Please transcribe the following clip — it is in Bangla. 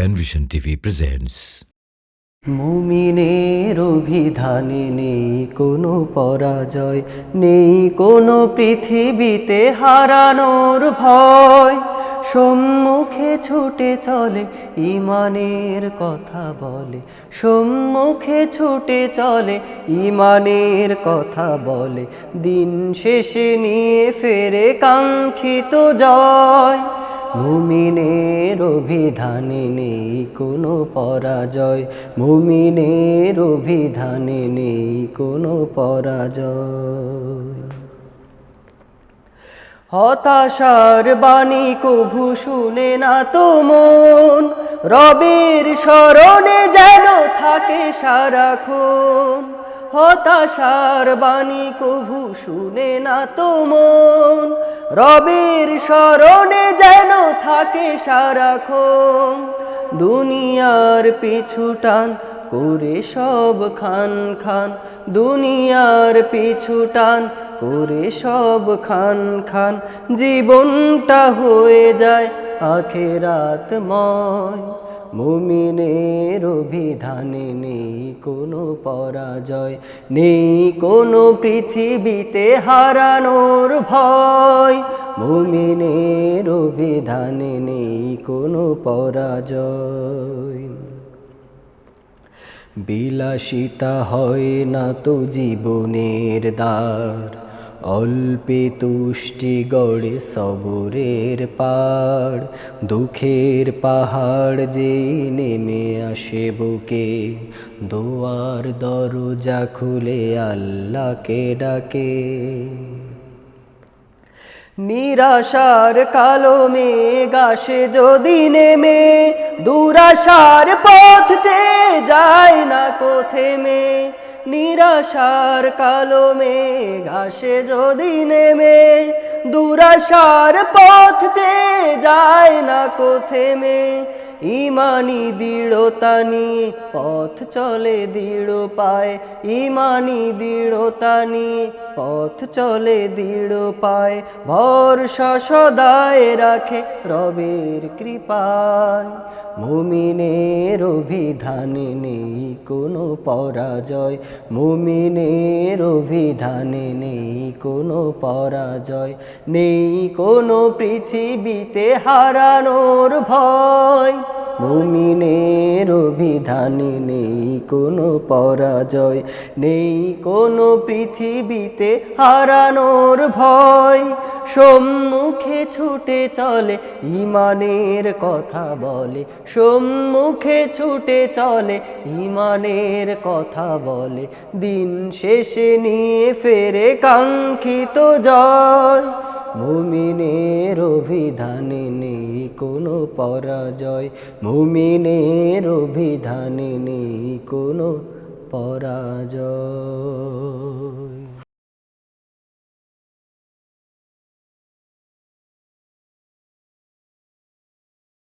Penvision TV presents. মুমিনের অভিধানে নেই কোনো পরাজয়, নেই কোনো পৃথিবীতে হারানোর ভয়। সম্মুখে ছুটে চলে, ইমানের কথা বলে। সম্মুখে ছুটে চলে, ইমানের কথা বলে। দিন শেষে নিয়ে ফেরে কাঙ্ক্ষিত জয়। মুমিনের অভিধানে নেই কোনো পরাজয়। মুমিনের অভিধানে নেই কোনো পরাজয়। হতাশার বাণী কভু শুনে না তো মন। রবের স্মরণে যেন থাকে সারাক্ষণ। হতাশার বাণী কভু শুনে না তো মন। রবের স্মরণে যেন থাকে সারাক্ষণ। দুনিয়ার পিছু টান করে সব খান খান। দুনিয়ার পিছু টান করে সব খান খান। জীবনটা হয়ে যায় আখেরাতময় মুমিনের অভিধানে নেই কোনো পরাজয়, নেই কোনো পৃথিবীতে হারানোর ভয়। মুমিনের অভিধানে নেই কোনো পরাজয়। বিলাসিতা হয় না তো জীবনের দ্বার। অল্পে তুষ্টি গড়ে সবরের পাড়, দুঃখের পাহাড় যে নেমে আসে বুকে। দোয়ার দরজা খুলে আল্লাহকে ডাকে। নিরাশার কালো মেঘ আসে যদি নেমে, দুরাশার পথ যে যায় না কোথে মে? নিরাশার কালো মেঘ আসে যদি নেমে, দুরাশার পথ যে যায় না কোথেমে ইমানি দৃঢ়তা নিয়ে পথ চলে দৃঢ় পায়। ইমানি দৃঢ়তা নিয়ে পথ চলে দৃঢ় পায়। ভরসা সদায় রাখে রবের কৃপায়। মুমিনের অভিধানে নেই কোনো পরাজয়। মুমিনের অভিধানে নেই কোনো পরাজয়। নেই কোনো পৃথিবীতে হারানোর ভয়। মুমিনের অভিধানে নেই কোনো পরাজয়, নেই কোনো পৃথিবীতে হারানোর ভয়। সম্মুখে ছুটে চলে, ইমানের কথা বলে। সম্মুখে ছুটে চলে, ইমানের কথা বলে। দিন শেষে নিয়ে ফেরে কাঙ্ক্ষিত জয়। মুমিনের অভিধানে নেই কোনো পরাজয় মুমিনের অভিধানে নেই কোনো পরাজয়।